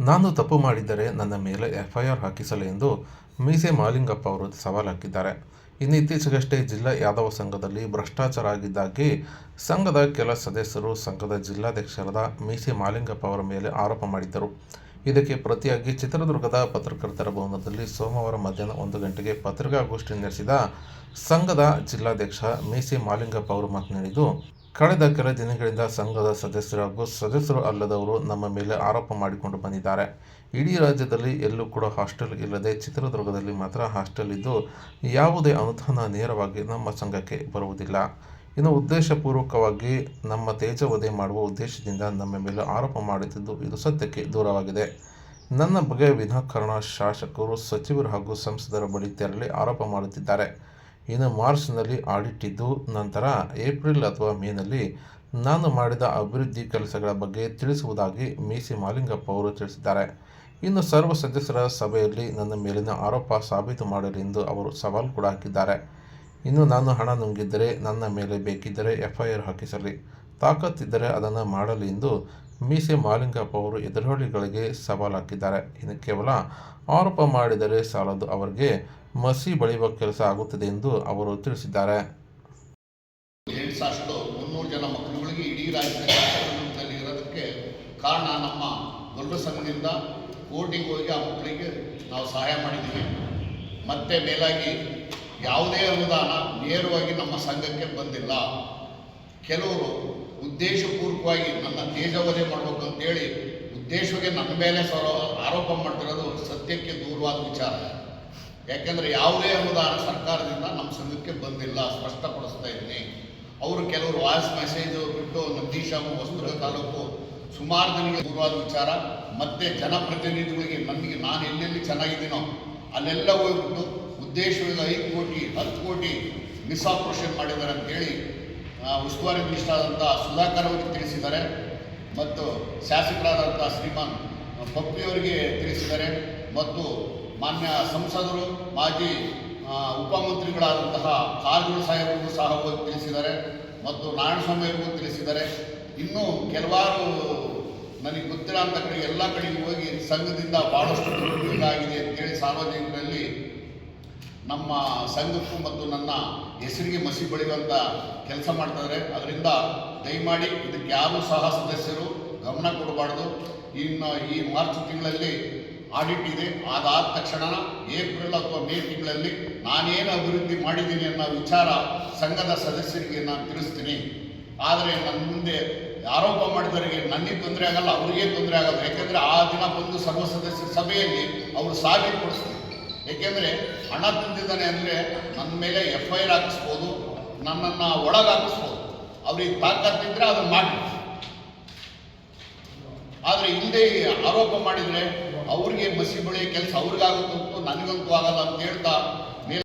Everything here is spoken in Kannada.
ನಾನು ತಪ್ಪು ಮಾಡಿದ್ದರೆ ನನ್ನ ಮೇಲೆ ಎಫ್ಐಆರ್ ಹಾಕಿಸಲಿ ಎಂದು ಮೀಸೆ ಮಾಲಿಂಗಪ್ಪ ಅವರು ಸವಾಲು ಹಾಕಿದ್ದಾರೆ. ಇನ್ನು ಇತ್ತೀಚೆಗಷ್ಟೇ ಜಿಲ್ಲಾ ಯಾದವ ಸಂಘದಲ್ಲಿ ಭ್ರಷ್ಟಾಚಾರ ಆಗಿದ್ದಾಗಿ ಸಂಘದ ಕೆಲ ಸದಸ್ಯರು ಸಂಘದ ಜಿಲ್ಲಾಧ್ಯಕ್ಷರಾದ ಮೀಸೆ ಮಾಲಿಂಗಪ್ಪ ಅವರ ಮೇಲೆ ಆರೋಪ ಮಾಡಿದ್ದರು. ಇದಕ್ಕೆ ಪ್ರತಿಯಾಗಿ ಚಿತ್ರದುರ್ಗದ ಪತ್ರಕರ್ತರ ಭವನದಲ್ಲಿ ಸೋಮವಾರ ಮಧ್ಯಾಹ್ನ ಒಂದು ಗಂಟೆಗೆ ಪತ್ರಿಕಾಗೋಷ್ಠಿ ನಡೆಸಿದ ಸಂಘದ ಜಿಲ್ಲಾಧ್ಯಕ್ಷ ಮೀಸೆ ಮಾಲಿಂಗಪ್ಪ ಅವರು ಮಾತನಾಡಿದ್ದು ಕಳೆದ ಕೆಲ ದಿನಗಳಿಂದ ಸಂಘದ ಸದಸ್ಯರು ಹಾಗೂ ಸದಸ್ಯರು ಅಲ್ಲದವರು ನಮ್ಮ ಮೇಲೆ ಆರೋಪ ಮಾಡಿಕೊಂಡು ಬಂದಿದ್ದಾರೆ. ಇಡೀ ರಾಜ್ಯದಲ್ಲಿ ಎಲ್ಲೂ ಕೂಡ ಹಾಸ್ಟೆಲ್ ಇಲ್ಲದೆ ಚಿತ್ರದುರ್ಗದಲ್ಲಿ ಮಾತ್ರ ಹಾಸ್ಟೆಲ್ ಇದ್ದು ಯಾವುದೇ ಅನುದಾನ ನೇರವಾಗಿ ನಮ್ಮ ಸಂಘಕ್ಕೆ ಬರುವುದಿಲ್ಲ. ಇನ್ನು ಉದ್ದೇಶಪೂರ್ವಕವಾಗಿ ನಮ್ಮ ತೇಜವಧೆ ಮಾಡುವ ಉದ್ದೇಶದಿಂದ ನಮ್ಮ ಮೇಲೆ ಆರೋಪ ಮಾಡುತ್ತಿದ್ದು ಇದು ಸತ್ಯಕ್ಕೆ ದೂರವಾಗಿದೆ. ನನ್ನ ಬಗ್ಗೆ ವಿನಾಕಾರಣ ಶಾಸಕರು, ಸಚಿವರು ಹಾಗೂ ಸಂಸದರ ಬಳಿ ತೆರಳಿ ಆರೋಪ ಮಾಡುತ್ತಿದ್ದಾರೆ. ಇನ್ನು ಮಾರ್ಚ್ನಲ್ಲಿ ಆಡಿಟ್ ಇದ್ದು ನಂತರ ಏಪ್ರಿಲ್ ಅಥವಾ ಮೇನಲ್ಲಿ ನಾನು ಮಾಡಿದ ಅಭಿವೃದ್ಧಿ ಕೆಲಸಗಳ ಬಗ್ಗೆ ತಿಳಿಸುವುದಾಗಿ ಮೀಸಿ ಮಾಲಿಂಗಪ್ಪ ಅವರು ತಿಳಿಸಿದ್ದಾರೆ. ಇನ್ನು ಸರ್ವ ಸದಸ್ಯರ ಸಭೆಯಲ್ಲಿ ನನ್ನ ಮೇಲಿನ ಆರೋಪ ಸಾಬೀತು ಮಾಡಲಿ ಎಂದು ಅವರು ಸವಾಲು ಕೂಡ ಹಾಕಿದ್ದಾರೆ. ಇನ್ನು ನಾನು ಹಣ ನುಂಗಿದ್ದರೆ ನನ್ನ ಮೇಲೆ ಬೇಕಿದ್ದರೆ ಎಫ್ಐಆರ್ ಹಾಕಿಸಲಿ. ತಾಕತ್ತಿದ್ದರೆ ಅದನ್ನು ಮಾಡಲಿ ಎಂದು ಮೀಸೆ ಮಾಲಿಂಗಪ್ಪ ಅವರು ಎದುರಾಳಿಗಳಿಗೆ ಸವಾಲು ಹಾಕಿದ್ದಾರೆ. ಇನ್ನು ಕೇವಲ ಆರೋಪ ಮಾಡಿದರೆ ಸಾಲದು ಅವರಿಗೆ ಮಸಿ ಬಳಿಯುವ ಕೆಲಸ ಆಗುತ್ತದೆ ಎಂದು ಅವರು ತಿಳಿಸಿದ್ದಾರೆ. ಮುನ್ನೂರು ಜನ ಮಕ್ಕಳುಗಳಿಗೆ ಇಡೀ ರಾಜ್ಯದಲ್ಲಿ ಇರೋದಕ್ಕೆ ಕಾರಣ ನಮ್ಮ ದೊಡ್ಡ ಸಂಘದಿಂದ ಕೋರ್ಟಿಗೆ ಹೋಗಿ ಆ ಮಕ್ಕಳಿಗೆ ನಾವು ಸಹಾಯ ಮಾಡಿದ್ದೀವಿ. ಮತ್ತೆ ಮೇಲಾಗಿ ಯಾವುದೇ ಅನುದಾನ ನೇರವಾಗಿ ನಮ್ಮ ಸಂಘಕ್ಕೆ ಬಂದಿಲ್ಲ. ಕೆಲವರು ಉದ್ದೇಶಪೂರ್ವಕವಾಗಿ ನನ್ನ ತೇಜವಧೆ ಮಾಡಬೇಕು ಅಂತೇಳಿ ಉದ್ದೇಶವಾಗಿ ನನ್ನ ಮೇಲೆ ಆರೋಪ ಮಾಡ್ತಿರೋದು ಸತ್ಯಕ್ಕೆ ದೂರವಾದ ವಿಚಾರ. ಯಾಕೆಂದರೆ ಯಾವುದೇ ಅನುದಾನ ಸರ್ಕಾರದಿಂದ ನಮ್ಮ ಸಂಘಕ್ಕೆ ಬಂದಿಲ್ಲ, ಸ್ಪಷ್ಟಪಡಿಸ್ತಾ ಇದ್ದೀನಿ. ಅವರು ಕೆಲವರು ವಾಯ್ಸ್ ಮೆಸೇಜ್ ಬಿಟ್ಟು ನಂದೀಶಾಮು ಹೊಸದುರ್ಗ ತಾಲೂಕು ಸುಮಾರು ದಿನಗಳ ದೂರವಾದ ವಿಚಾರ, ಮತ್ತೆ ಜನಪ್ರತಿನಿಧಿಗಳಿಗೆ ನನಗೆ ನಾನು ಎಲ್ಲೆಲ್ಲಿ ಚೆನ್ನಾಗಿದ್ದೀನೋ ಅಲ್ಲೆಲ್ಲ ಹೋಗ್ಬಿಟ್ಟು ಉದ್ದೇಶವಾಗಿ ಐದು ಕೋಟಿ, ಹತ್ತು ಕೋಟಿ ಮಿಸ್ ಆಪರೇಷನ್ ಮಾಡಿದ್ದಾರೆ ಅಂತೇಳಿ ಉಸ್ತುವಾರಿ ಮಿನಿಸ್ಟರ್ ಸುಧಾಕರ್ ಅವರಿಗೆ ತಿಳಿಸಿದ್ದಾರೆ. ಮತ್ತು ಶಾಸಕರಾದಂಥ ಶ್ರೀಮಾನ್ ಪಪ್ಪಿಯವರಿಗೆ ತಿಳಿಸಿದ್ದಾರೆ. ಮತ್ತು ಮಾನ್ಯ ಸಂಸದರು, ಮಾಜಿ ಉಪಮಂತ್ರಿಗಳಾದಂತಹ ಕಾರಜೋಳ ಸಾಹೇಬರು ಸಹ ಹೋಗಿ ತಿಳಿಸಿದ್ದಾರೆ ಮತ್ತು ನಾರಾಯಣಸ್ವಾಮಿ ಅವರಿಗೂ ತಿಳಿಸಿದ್ದಾರೆ. ಇನ್ನೂ ಕೆಲವಾರು ನನಗೆ ಗೊತ್ತಿರೋ ಅಂತ ಕಡೆ ಎಲ್ಲ ಕಡೆಗೆ ಹೋಗಿ ಸಂಘದಿಂದ ಭಾಳಷ್ಟು ಆಗಿದೆ ಅಂತೇಳಿ ಸಾರ್ವಜನಿಕರಲ್ಲಿ ನಮ್ಮ ಸಂಘಕ್ಕೂ ಮತ್ತು ನನ್ನ ಹೆಸರಿಗೆ ಮಸಿ ಬಳಿಯುವಂಥ ಕೆಲಸ ಮಾಡ್ತಿದ್ದಾರೆ ಅದರಿಂದ ದಯಮಾಡಿ ಇದಕ್ಕೆ ಯಾರೂ ಸಹ ಸದಸ್ಯರು ಗಮನ ಕೊಡಬಾರ್ದು. ಇನ್ನು ಈ ಮಾರ್ಚ್ ತಿಂಗಳಲ್ಲಿ ಆಡಿಟ್ ಇದೆ. ಅದಾದ ತಕ್ಷಣ ಏಪ್ರಿಲ್ ಅಥವಾ ಮೇ ತಿಂಗಳಲ್ಲಿ ನಾನೇನು ಅಭಿವೃದ್ಧಿ ಮಾಡಿದ್ದೀನಿ ಅನ್ನೋ ವಿಚಾರ ಸಂಘದ ಸದಸ್ಯರಿಗೆ ನಾನು ತಿಳಿಸ್ತೀನಿ. ಆದರೆ ನನ್ನ ಮುಂದೆ ಆರೋಪ ಮಾಡಿದವರಿಗೆ ನನಗೆ ತೊಂದರೆ ಆಗಲ್ಲ, ಅವರಿಗೆ ತೊಂದರೆ ಆಗಲ್ಲ. ಯಾಕೆಂದರೆ ಆ ದಿನ ಬಂದು ಸರ್ವ ಸದಸ್ಯರ ಸಭೆಯಲ್ಲಿ ಅವರು ಸಾಬೀತುಪಡಿಸ್ತಾರೆ ಏಕೆಂದರೆ ಹಣ ತಂದಿದ್ದಾನೆ ಅಂದರೆ ನನ್ನ ಮೇಲೆ ಎಫ್ ಐ ಆರ್ ಹಾಕಿಸ್ಬೋದು, ನನ್ನನ್ನು ಒಳಗೆ ಹಾಕಿಸ್ಬೋದು ಅವ್ರಿಗೆ ತಾಕತ್ತಿದ್ರೆ ಅದನ್ನು ಮಾಡಿ ಆದರೆ ಹಿಂದೆ ಆರೋಪ ಮಾಡಿದರೆ ಅವ್ರಿಗೆ ಮಸಿ ಬಳಿ ಕೆಲಸ ಅವ್ರಿಗಾಗುತ್ತೆ ನನಗಂತೂ ಆಗಲ್ಲ ಅಂತ ಹೇಳ್ತಾ